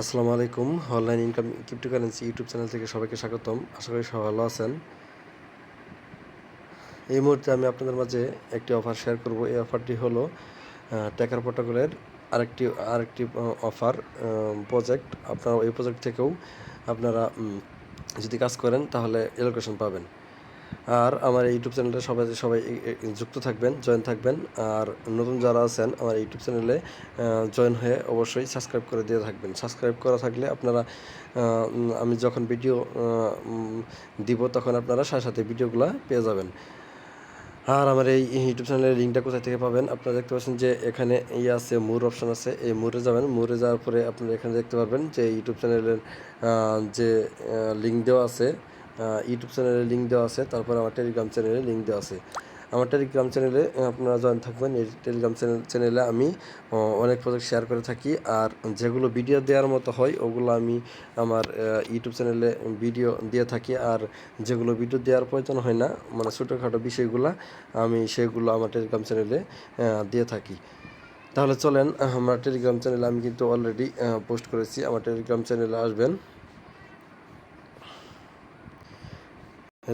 আসসালামু আলাইকুম online income cryptocurrency YouTube channel থেকে সবাইকে স্বাগতম। আশা করি সবাই ভালো আছেন। এই মুহূর্তে আমি আপনাদের মাঝে একটি অফার শেয়ার করব। এই অফারটি হলো টেকার প্রোটোকলের আরেকটি আরেকটি অফার প্রজেক্ট আপনারা এই প্রজেক্ট থেকেও আপনারা যদি কাজ করেন তাহলে এলোকেশন পাবেন। আর আমার ইউটিউব চ্যানেলটা সবাই সবাই যুক্ত থাকবেন জয়েন থাকবেন, আর নতুন যারা আছেন আমার ইউটিউব চ্যানেলে জয়েন হয়ে অবশ্যই সাবস্ক্রাইব করে দিয়ে থাকবেন। সাবস্ক্রাইব করা থাকলে আপনারা আমি যখন ভিডিও দিব তখন আপনারা সাথে সাথে ভিডিওগুলো পেয়ে যাবেন। আর আমার এই ইউটিউব চ্যানেলের লিঙ্কটা কোথায় থেকে পাবেন? আপনারা দেখতে পাচ্ছেন যে এখানে ইয়ে আছে মুর অপশন আছে। এই মুরে যাবেন মুরে যাওয়ার পরে আপনারা এখানে দেখতে পারবেন যে ইউটিউব চ্যানেলের যে লিঙ্ক দেওয়া আছে ইউটিউব চ্যানেলে লিঙ্ক দেওয়া আছে, তারপর আমার টেলিগ্রাম চ্যানেলে লিঙ্ক দেওয়া আছে। আমার টেলিগ্রাম চ্যানেলে আপনারা জয়েন থাকবেন, এই টেলিগ্রাম চ্যানেল আমি অনেক প্রজেক্ট শেয়ার করে থাকি, আর যেগুলো ভিডিও দেওয়ার মতো হয়, ওগুলো আমি আমার ইউটিউব চ্যানেলে ভিডিও দিয়ে থাকি, আর যেগুলো ভিডিও দেওয়ার প্রয়োজন হয় না মানে ছোটোখাটো বিষয়গুলো আমি সেগুলো আমার টেলিগ্রাম চ্যানেলে দিয়ে থাকি। তাহলে চলেন আমার টেলিগ্রাম চ্যানেলে আমি কিন্তু অলরেডি পোস্ট করেছি, আমার টেলিগ্রাম চ্যানেলে আসবেন।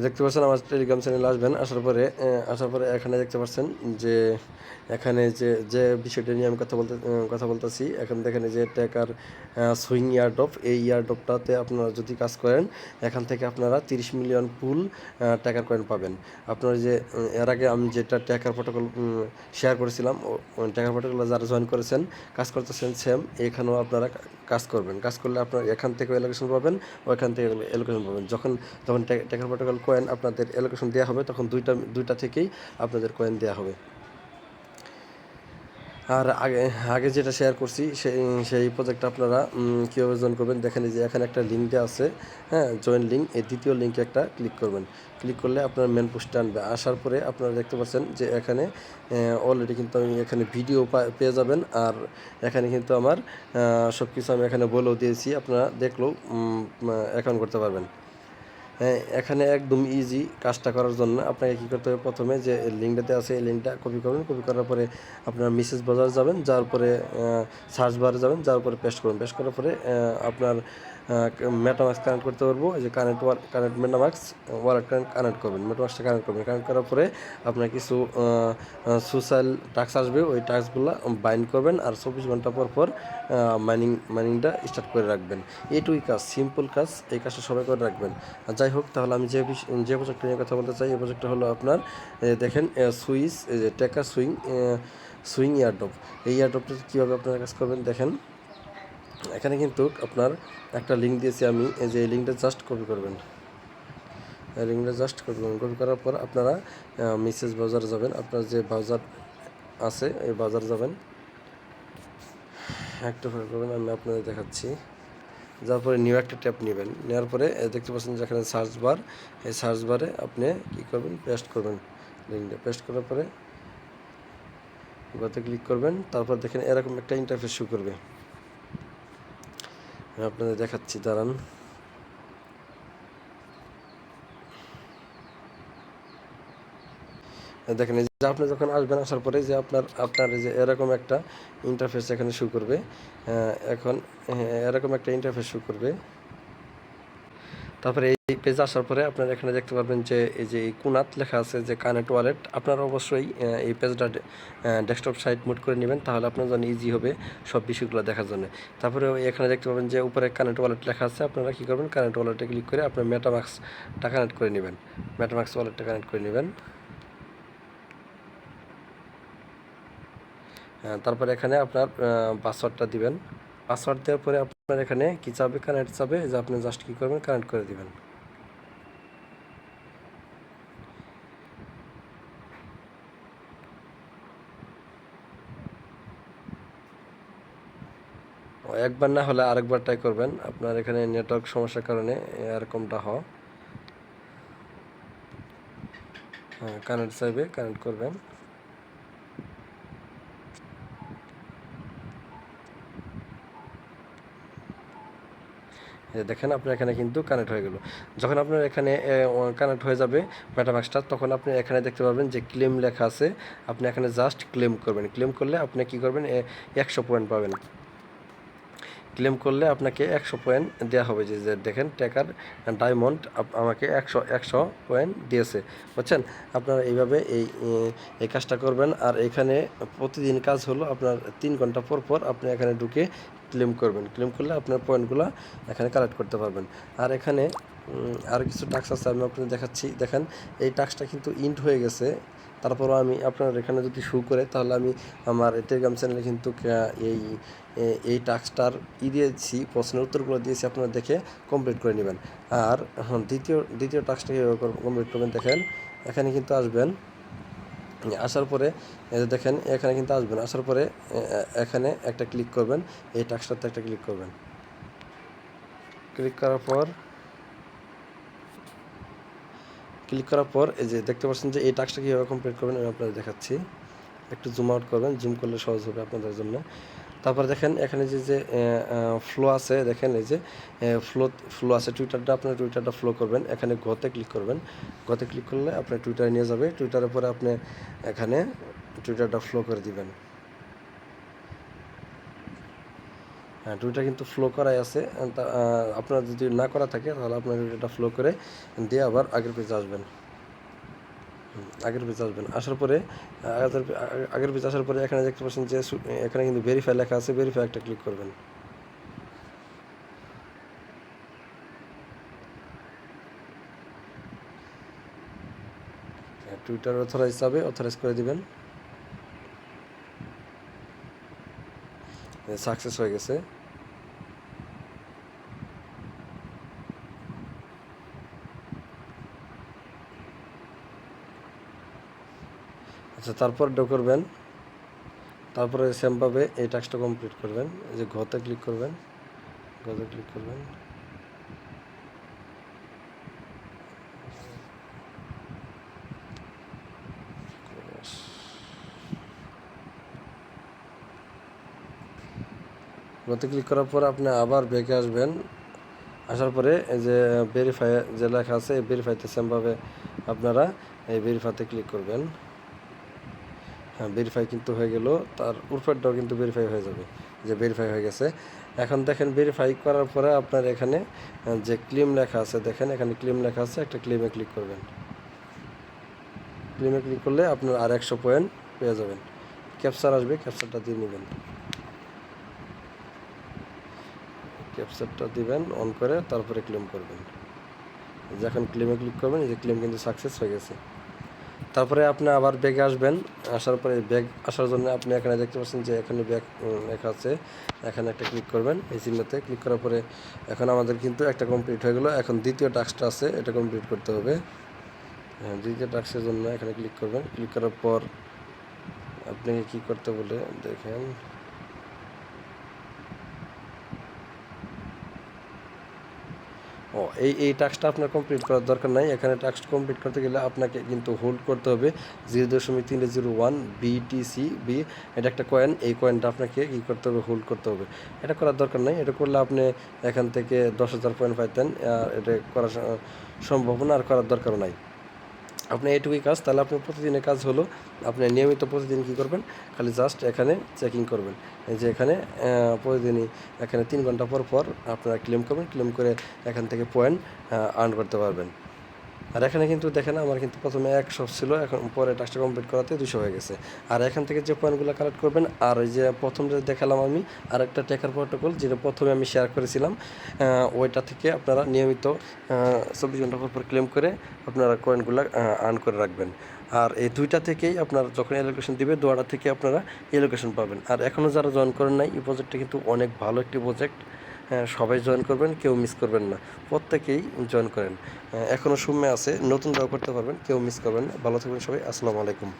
দেখতে পাচ্ছেন আমার টেলিগ্রাম চ্যানেলে আসবেন, আসার পরে আসার পরে এখানে দেখতে পাচ্ছেন যে, এখানে যে যে বিষয়টা নিয়ে আমি কথা বলতে কথা বলতেছি, এখন দেখেন যে টেকার সুইং ইয়ারডপ এই ইয়ারডপটাতে আপনারা যদি কাজ করেন, এখান থেকে আপনারা তিরিশ মিলিয়ন পুল টাকার কয়েন পাবেন। আপনারা যে এর আগে আমি যেটা ট্যাকার প্রোটোকল শেয়ার করেছিলাম ট্যাকার প্রোটোকলে যারা জয়েন করেছেন, কাজ করতেছেন সেম এখানেও আপনারা কাজ করবেন। কাজ করলে আপনারা এখান থেকে এলোকেশন পাবেন ওইখান থেকে এলোকেশন পাবেন। যখন যখন ট্যাকার প্রোটোকল কয়েন আপনাদের অ্যালোকেশন দেওয়া হবে, তখন দুইটা দুইটা থেকেই আপনাদের কয়েন দেওয়া হবে। আর আগে আগে যেটা শেয়ার করছি, সেই সেই প্রজেক্টটা আপনারা কীভাবে জয়েন করবেন, দেখেন যে এখানে একটা লিঙ্ক দেওয়া আছে হ্যাঁ জয়েন লিঙ্ক এই দ্বিতীয় লিঙ্কে একটা ক্লিক করবেন। ক্লিক করলে আপনার মেন পোস্টে আনবে। আসার পরে আপনারা দেখতে পাচ্ছেন যে এখানে অলরেডি কিন্তু আমি এখানে ভিডিও পেয়ে যাবেন। আর এখানে কিন্তু আমার সব কিছু আমি এখানে বলেও দিয়েছি, আপনারা দেখলেও অ্যাকাউন্ট করতে পারবেন। হ্যাঁ এখানে একদম ইজি কাজটা করার জন্য আপনাকে কী করতে হবে? প্রথমে যে লিঙ্কটাতে আছে, এই লিঙ্কটা কপি করবেন কপি করার পরে আপনার মিসেস বাজার যাবেন। যার পরে সার্চ বারে যাবেন। যার পরে পেস্ট করবেন পেস্ট করার পরে আপনার মেটামাক্স কানেক্ট করতে পারব যে connect connect MetaMask wallet connect connect করবেন মেটামাক্সটা কানেক্ট করবেন। কানেক্ট করার পরে আপনার কিছু সোশ্যাল টাস্ক আসবে, ওই টাস্কগুলো বাইন্ড করবেন আর চব্বিশ ঘণ্টা পর পর মাইনিং মাইনিংটা স্টার্ট করে রাখবেন। এইটুই কাজ সিম্পল কাজ, এই কাজটা সবাই করে রাখবেন। যাই হোক, তাহলে আমি যে যে প্রজেক্টটা নিয়ে কথা বলতে চাই, এই প্রজেক্টটা হলো আপনার দেখেন সুইস টেকা সুইং সুইং ইয়ারডপ এই ইয়ারডপটা কীভাবে আপনারা কাজ করবেন, দেখেন। এখানে কিন্তু আপনার একটা লিঙ্ক দিয়েছি আমি। এই যে এই লিঙ্কটা জাস্ট কপি করবেন। লিঙ্কটা জাস্ট কপি করবেন। কপি করার পর আপনারা মেসেজ বাজার যাবেন। আপনার যে বাজার আছে, এই বাজার যাবেন। একটু করবেন, আমি আপনাদের দেখাচ্ছি। যার পরে নিউ একটা ট্যাপ নেবেন। নেওয়ার পরে দেখতে পাচ্ছেন যেখানে সার্চ বার এই সার্চ বারে আপনি কী করবেন? পেস্ট করবেন লিঙ্কটা পেস্ট করার পরে গতে ক্লিক করবেন। তারপর দেখেন এরকম একটা ইন্টারফেস শু করবে। আমি আপনাদের দেখাচ্ছি দাঁড়ান। দেখেন এই যে আপনি যখন আসবেন আসার পরে যে আপনার আপনার যে এরকম একটা ইন্টারফেস এখানে শুরু করবে। আহ, এখন হ্যাঁ, এরকম একটা ইন্টারফেস শু করবে। তারপরে এই পেজ আসার পরে আপনারা এখানে দেখতে পারবেন যে এই যে কুনাত লেখা আছে যে কানেক্ট ওয়ালেট আপনারা অবশ্যই এই পেজটা ডেস্কটপ সাইট মোড করে নেবেন, তাহলে আপনার জন্য ইজি হবে সব বিষয়গুলো দেখার জন্য। তারপরে এখানে দেখতে পাবেন যে উপরে কানেক্ট ওয়ালেট লেখা আছে, আপনারা কী করবেন কানেক্ট ওয়ালেটে ক্লিক করে আপনার মেটামাক্সটা কানেক্ট করে নেবেন। মেটামাক্স ওয়ালেটটা কানেক্ট করে নেবেন। তারপরে এখানে আপনার পাসওয়ার্ডটা দিবেন। পাসওয়ার্ড দেওয়ার পরে আপনার এখানে কি চাবে, কানেক্ট চাবে, যে আপনি জাস্ট কী করবেন, কানেক্ট করে দিবেন। একবার না হলে আরেকবার ট্রাই করবেন। আপনার এখানে নেটওয়ার্ক সমস্যার কারণে এরকমটা হয় হ্যাঁ কানেক্ট চাইবে, কানেক্ট করবেন। যে দেখেন আপনার এখানে কিন্তু কানেক্ট হয়ে গেল। যখন আপনার এখানে কানেক্ট হয়ে যাবে মেটামাক্সটা তখন আপনি এখানে দেখতে পাবেন যে ক্লেম লেখা আছে। আপনি এখানে জাস্ট ক্লেম করবেন। ক্লেম করলে আপনি কি করবেন? একশো পয়েন্ট পাবেন। ক্লেম করলে আপনাকে একশো পয়েন্ট দেওয়া হবে যে দেখেন টেকার ডায়মন্ড আমাকে একশো একশো পয়েন্ট দিয়েছে। বুঝছেন? আপনারা এইভাবে এই এই কাজটা করবেন। আর এখানে প্রতিদিন কাজ হলো আপনার তিন ঘণ্টা পর পর আপনি এখানে ঢুকে ক্লেম করবেন। ক্লেম করলে আপনার পয়েন্টগুলো এখানে কালেক্ট করতে পারবেন। আর এখানে আর কিছু টাক্স আছে, আমি আপনাদের দেখাচ্ছি। দেখেন, এই টাক্সটা কিন্তু ইন্ট হয়ে গেছে। তারপরও আমি আপনার এখানে যদি শু করে, তাহলে আমি আমার টেলিগ্রাম চ্যানেলে কিন্তু এই এই টাস্কটার ই দিয়েছি, প্রশ্নের উত্তরগুলো দিয়েছি, আপনারা দেখে কমপ্লিট করে নেবেন। আর দ্বিতীয় দ্বিতীয় টাস্কটা কমপ্লিট করবেন দেখেন, এখানে কিন্তু আসবেন। আসার পরে দেখেন, এখানে কিন্তু আসবেন। আসার পরে এখানে একটা ক্লিক করবেন, এই টাস্কটাতে একটা ক্লিক করবেন। ক্লিক করার পর ক্লিক করার পর এই যে দেখতে পাচ্ছেন যে এই টাস্কটা কীভাবে কমপ্লিট করবেন আমি আপনাদের দেখাচ্ছি। একটু জুম আউট করবেন জুম করলে সহজ হবে আপনাদের জন্য। তারপর দেখেন এখানে যে যে ফ্লো আছে, দেখেন এই যে ফ্লো ফ্লো আছে। টুইটারটা আপনার টুইটারটা ফ্লো করবেন। এখানে গতে ক্লিক করবেন। গতে ক্লিক করলে আপনার টুইটারে নিয়ে যাবে। টুইটারের পরে আপনি এখানে টুইটারটা ফ্লো করে দিবেন। হ্যাঁ টুইটার কিন্তু ফ্লো করাই আছে। আপনার যদি না করা থাকে, তাহলে আপনার টুইটারটা ফ্লো করে দিয়ে আবার আগের পেজে আসবেন। আগের পেজে আসবেন। আসার পরে আগের পেজে আসার পরে এখানে দেখতে পাচ্ছেন যে এখানে কিন্তু ভেরিফাই লেখা আছে। ভেরিফাই একটা ক্লিক করবেন। টুইটার অথরাইজ যাবে অথরাইজ করে দিবেন। সাকসেস হয়ে গেছে। আচ্ছা তারপর ডো করবেন। তারপরে সেমভাবে এই টাস্কটা কমপ্লিট করবেন। এই যে ঘতে ক্লিক করবেন। ঘতে ক্লিক করবেন। ঘতে ক্লিক করার পর আপনি আবার ব্যাকে আসবেন। আসার পরে যে ভেরিফাই যে লেখা আছে, এই ভেরিফাইতে সেমভাবে আপনারা এই ভেরিফাইতে ক্লিক করবেন। হ্যাঁ ভেরিফাই কিন্তু হয়ে গেল। তার উপরটাও কিন্তু ভেরিফাই হয়ে যাবে। যে ভেরিফাই হয়ে গেছে। এখন দেখেন ভেরিফাই করার পরে আপনার এখানে যে ক্লিম লেখা আছে, দেখেন এখানে ক্লিম লেখা আছে, একটা ক্লিমে ক্লিক করবেন। ক্লিমে ক্লিক করলে আপনার আর একশো পয়েন্ট পেয়ে যাবেন। ক্যাপচার আসবে ক্যাপচারটা দিয়ে নেবেন। ক্যাপচারটা দিবেন অন করে তারপরে ক্লেম করবেন। যখন ক্লেমে ক্লিক করবেন, এই যে ক্লেম কিন্তু সাকসেস হয়ে গেছে। তারপরে আপনি আবার ব্যাগে আসবেন, আসার পরে ব্যাগ আসার জন্য আপনি এখানে দেখতে পাচ্ছেন যে এখানে ব্যাগ লেখা আছে। এখানে একটা ক্লিক করবেন, এই চিহ্নতে ক্লিক করার পরে এখন আমাদের কিন্তু একটা কমপ্লিট হয়ে গেলো। এখন দ্বিতীয় টাস্কটা আছে, এটা কমপ্লিট করতে হবে। হ্যাঁ দ্বিতীয় টাস্কের জন্য এখানে ক্লিক করবেন। ক্লিক করার পর আপনাকে কী করতে বলে, দেখেন। ও, এই এই টাস্কটা আপনার কমপ্লিট করার দরকার নাই। এখানে টাস্ক কমপ্লিট করতে গেলে আপনাকে কিন্তু হোল্ড করতে হবে জিরো দশমিক তিন জিরো ওয়ান বিটিসি বি এটা একটা কয়েন এই কয়েনটা আপনাকে কী করতে হবে? হোল্ড করতে হবে। এটা করার দরকার নাই। এটা করলে আপনি এখান থেকে দশ হাজার পয়েন্ট পাইতেন। আর এটা করা সম্ভাবনা আর করার দরকারও নাই। আপনি এটুকুই কাজ, তাহলে আপনার প্রতিদিনের কাজ হলো, আপনি নিয়মিত প্রতিদিন কী করবেন? খালি জাস্ট এখানে চেকিং করবেন। যে এখানে প্রতিদিনই এখানে তিন ঘণ্টা পর পর আপনারা ক্লেম করবেন। ক্লেম করে এখান থেকে পয়েন্ট আর্ন করতে পারবেন। আর এখানে কিন্তু দেখেন আমার কিন্তু প্রথমে একশো ছিল, এখন পরে টাস্কটা কমপ্লিট করাতে দুশো হয়ে গেছে। আর এখান থেকে যে পয়েন্টগুলো কালেক্ট করবেন, আর ওই যে প্রথম যে দেখালাম আমি, আর একটা টেকার প্রোটোকল যেটা প্রথমে আমি শেয়ার করেছিলাম ওইটা থেকে আপনারা নিয়মিত চব্বিশ ঘণ্টা পর ক্লেম করে আপনারা কয়েনগুলো আর্ন করে রাখবেন। আর এই দুইটা থেকেই আপনার যখন এলোকেশন দিবে দোয়াটা থেকে আপনারা এলোকেশন পাবেন। আর এখনও যারা জয়েন করেন নাই, এই প্রজেক্টটা কিন্তু অনেক ভালো একটি প্রজেক্ট সবাই জয়েন করবেন, কেউ মিস করবেন না। প্রত্যেকেই জয়েন করেন। এখনও সময় আছে, নতুন যাও করতে পারবেন, কেউ মিস করবেন না। ভালো থাকবেন সবাই, আসসালামু আলাইকুম।